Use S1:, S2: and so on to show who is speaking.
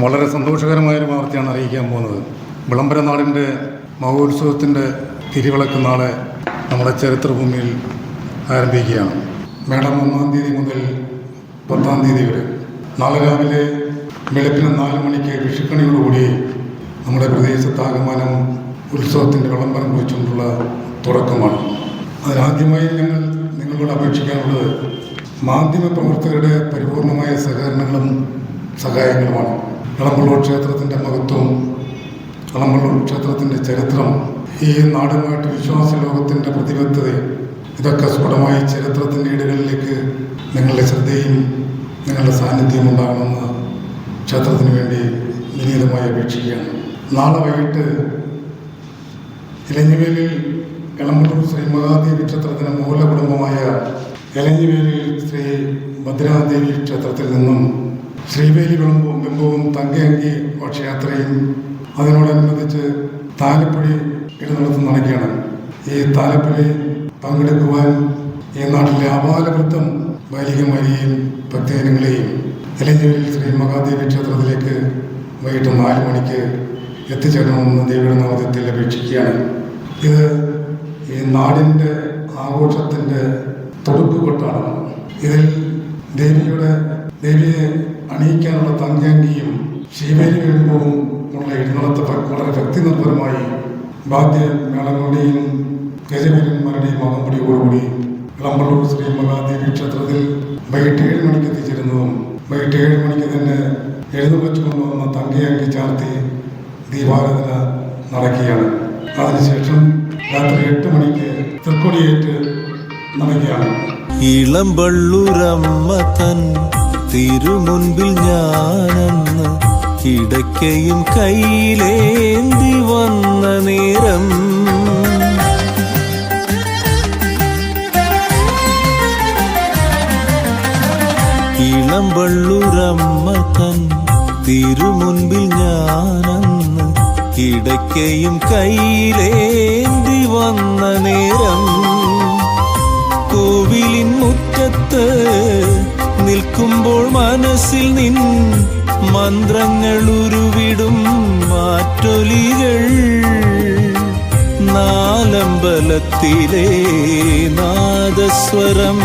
S1: വളരെ സന്തോഷകരമായൊരു വാർത്തയാണ് അറിയിക്കാൻ പോകുന്നത്. വിളംബര നാടിന്റെ മഹോത്സവത്തിന്റെ തിരിവിളക്ക് നാളെ നമ്മുടെ ചരിത്രഭൂമിയിൽ ആരംഭിക്കുകയാണ്. മേടം ഒന്നാം തീയതി മുതൽ പത്താം തീയതി വരെ. നാളെ രാവിലെ വെളുപ്പിന് നാല് മണിക്ക് വിഷുക്കണിയോടുകൂടി നമ്മുടെ പ്രദേശത്താകമാനം ഉത്സവത്തിന്റെ വിളംബരം കുറിച്ചുകൊണ്ടുള്ള തുടക്കമാണ്. അതിനാദ്യമായി ഞങ്ങൾ നിങ്ങളോട് അപേക്ഷിക്കാനുള്ളത് മാധ്യമ പ്രവർത്തകരുടെ പരിപൂർണമായ സഹകരണങ്ങളും സഹായങ്ങളുമാണ്. ഇളമ്പള്ളൂർ ക്ഷേത്രത്തിന്റെ മഹത്വം ഇളമ്പള്ളൂർ ക്ഷേത്രത്തിന്റെ ചരിത്രം ഈ നാടുമായിട്ട് വിശ്വാസ ലോകത്തിന്റെ പ്രതിബദ്ധത ഇതൊക്കെ സ്ഫുടമായി ചരിത്രത്തിന്റെ ഇടകളിലേക്ക് നിങ്ങളുടെ ശ്രദ്ധയും നിങ്ങളുടെ സാന്നിധ്യവും ഉണ്ടാകണമെന്ന് ക്ഷേത്രത്തിന് വേണ്ടി വിനീതമായി അപേക്ഷിക്കുകയാണ്. നാളെ വൈകിട്ട് ഇലഞ്ഞിവേലിൽ എളമ്പള്ളൂർ ശ്രീ മഹാദേവി ക്ഷേത്രത്തിന് മൂലകുടുംബമായ ഇലഞ്ഞിവേലിൽ ശ്രീ ഭദ്രാദേവി ക്ഷേത്രത്തിൽ നിന്നും ശ്രീവേലി വിളമ്പും ബിംബവും തങ്കയങ്കി ഘോഷയാത്രയും അതിനോടനുബന്ധിച്ച് താലപ്പൊടി ഇടനടത്തം നടക്കുകയാണ് ഈ താലപ്പൊലി പങ്കെടുക്കുവാൻ ഈ നാട്ടിലെ അപാലവൃത്തം ബാലികമാരെയും ഭക്തജനങ്ങളെയും ഇലഞ്ഞിവേലിൽ ശ്രീ മഹാദേവി ക്ഷേത്രത്തിലേക്ക് വൈകിട്ട് നാല് മണിക്ക് എത്തിച്ചേരണമെന്ന് ദേവിയുടെ നാമത്തിൽ അപേക്ഷിക്കുകയാണ്. ഇത് ഈ നാടിന്റെ ആഘോഷത്തിന്റെ തൊടുക്കുകൊട്ടാണ് ഇതിൽ ദേവിയുടെ ദേവിയെ അണിയിക്കാനുള്ള തങ്കയങ്കിയും ശിവേലി വീഴുമ്പോഴും ഉള്ള എഴുന്നള്ളത്ത് വളരെ ഭക്തി നിർഭരമായി വാദ്യ മേളങ്ങളുടെയും ഗജവീരന്മാരുടെയും അകമ്പടിയോടുകൂടി ഇളമ്പള്ളൂർ ശ്രീ മഹാദേവി ക്ഷേത്രത്തിൽ വൈകിട്ട് ഏഴ് മണിക്ക് എത്തിച്ചിരുന്നതും വൈകിട്ട് ഏഴ് മണിക്ക് തന്നെ എഴുന്നള്ളിച്ചു കൊണ്ടുവന്ന തങ്കയങ്കി ചാർത്തി ദീപാരാധന നടക്കുകയാണ്. അതിനുശേഷം രാത്രി എട്ട് മണിക്ക് തൃക്കൊടിയേറ്റ് നടക്കുകയാണ്.
S2: ഇളമ്പള്ളൂരമ്മ തൻ തിരുമുൻപിൽ ഞാനെന്ന് കിടക്കയും കയ്യിലേന്തി വന്ന നേരം. ഇളമ്പള്ളൂരമ്മ തൻ തിരുമുൻപിൽ ഞാനെന്ന് കിടക്കയും കയ്യിലേന്തി വന്ന നേരം. കോവിലിൻ മുറ്റത്ത് നിൽക്കുമ്പോൾ മനസ്സിൽ നിൻ മന്ത്രങ്ങൾ ഉരുവിടും മാറ്റൊലികൾ. നാലമ്പലത്തിലെ നാദസ്വരം